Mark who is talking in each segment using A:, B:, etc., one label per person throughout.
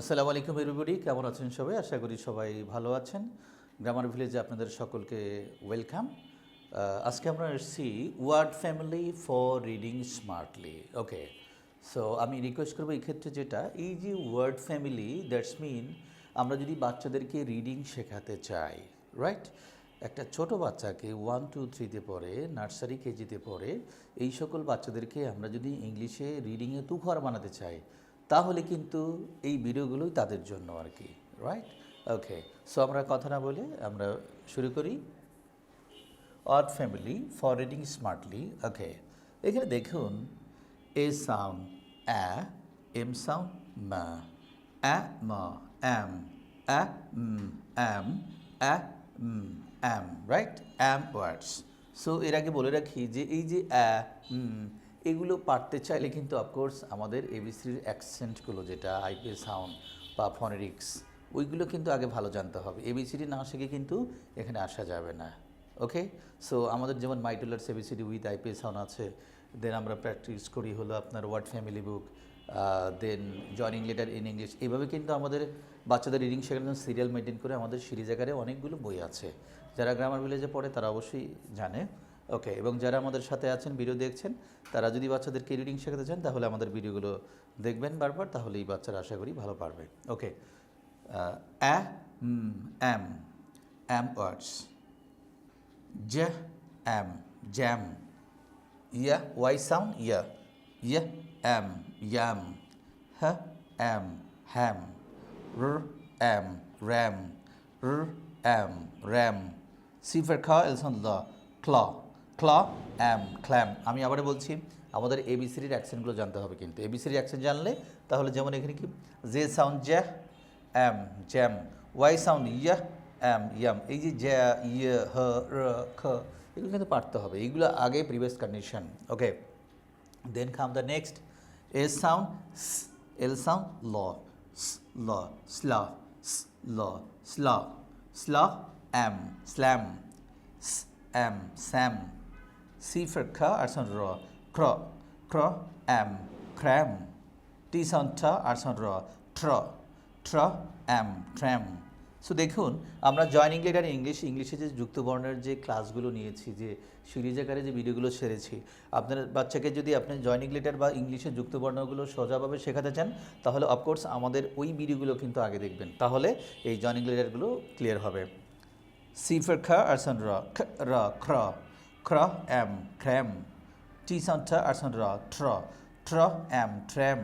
A: আসসালামু আলাইকুম এরুবডি কেমন আছেন সবাই? আশা করি সবাই ভালো আছেন। গ্রামার ভিলেজে আপনাদের সকলকে ওয়েলকাম আজকে আমরা এসেছি word family for reading smartly. Okay so আমি রিকোয়েস্ট করব এই ক্ষেত্রে যেটা, এই যে ওয়ার্ড ফ্যামিলি দ্যাটস মিন আমরা যদি বাচ্চাদেরকে রিডিং শেখাতে চাই রাইট একটা ছোট বাচ্চাকে ওয়ান টু থ্রিতে পড়ে নার্সারি কেজিতে পড়ে, এই সকল বাচ্চাদেরকে আমরা যদি ইংলিশে রিডিংয়ে তুখর বানাতে চাই তাহলে কিন্তু এই ভিডিওগুলোই তাদের জন্য আর কি রাইট ওকে সো আমরা কথা না বলে আমরা শুরু করি। Word family for reading smartly okay এখানে দেখুন A sound uh M sound মা অ্যা ম am uh am uh am right am words so এর আগে বলে রাখি যে এই যে অ্যা এগুলো পারতে চাইলে কিন্তু অফকোর্স আমাদের এবিসির অ্যাকসেন্টগুলো যেটা আইপি সাউন্ড বা ফনেরিক্স ওইগুলো কিন্তু আগে ভালো জানতে হবে। এবিসিডি না শিখে কিন্তু এখানে আসা যাবে না। ওকে সো আমাদের যেমন মাইটুলার A B C D with IPS sound আছে দেন আমরা প্র্যাকটিস করি হলো আপনার word family book then joining letter in English এইভাবে কিন্তু আমাদের বাচ্চাদের রিডিং শেখানোর জন্য সিরিয়াল মেনটেন করে আমাদের সিরিজ আকারে অনেকগুলো বই আছে। যারা গ্রামার ভিলেজে পড়ে, তারা অবশ্যই জানে। ওকে এবং যারা আমাদের সাথে আছেন ভিডিও দেখছেন, তারা যদি বাচ্চাদেরকে রিডিং শেখাতে চান, তাহলে আমাদের ভিডিওগুলো দেখবেন বারবার তাহলে এই বাচ্চারা আশা করি ভালো পারবে। Okay uh am am words j am, jam ya y sound ইয়া ya am, yam, h, am, ham, r, am, ram, r, am, ram, c for car is on the am, clam. আমি আবার বলছি, আমাদের এবিসিডির অ্যাকসেন্টগুলো জানতে হবে কিন্তু। এবিসিডির accent জানলে তাহলে যেমন এখানে কি? জে সাউন্ড জ্যা অ্যাম, জ্যাম। ওয়াই সাউন্ড ইয়া, অ্যাম, ইয়াম। এই যে জ্যা ইয়ে হ, র, খ, এগুলো কিন্তু পারতে হবে। এইগুলো আগে previous condition okay then come the next A sound L sound ল ল, স্লা ল, স্লা স্লা M slam M sam. C for ka R sound র ক্র ক্র এম ক্র্যাম টি সাউন্ড ঠ আর sound র ট্র ট্র এম ট্র্যাম সো দেখুন, আমরা জয়নিং লেটার ইংলিশ ইংলিশে যে যুক্ত বর্ণের যে ক্লাসগুলো নিয়েছি, যে সিরিজ আকারে যে ভিডিওগুলো সেরেছি আপনার বাচ্চাকে যদি আপনি জয়নিং লেটার বা ইংলিশে যুক্ত বর্ণগুলো সোজাভাবে শেখাতে চান, তাহলে অফকোর্স আমাদের ওই ভিডিওগুলো কিন্তু আগে দেখবেন। তাহলে এই জয়নিং লেটারগুলো ক্লিয়ার হবে। C for ka R sound ra k ra kra am cram T T sound র R sound ra tra tra am tram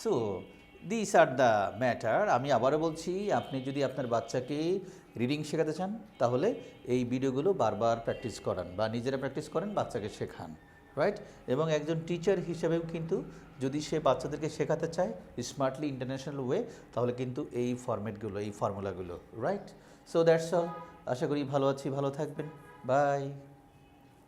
A: so this are the matter আমি আবারও বলছি, আপনি যদি আপনার বাচ্চাকে রিডিং শেখাতে চান, তাহলে এই ভিডিওগুলো বারবার প্র্যাকটিস করান বা নিজেরা প্র্যাকটিস করেন, বাচ্চাকে শেখান। রাইট এবং একজন টিচার হিসেবেও কিন্তু যদি সে বাচ্চাদেরকে শেখাতে চায় স্মার্টলি ইন্টারন্যাশনাল ওয়ে তাহলে কিন্তু এই ফর্ম্যাটগুলো এই ফর্মুলাগুলো রাইট সো দ্যাটস অল আশা করি ভালো আছি, ভালো থাকবেন। বাই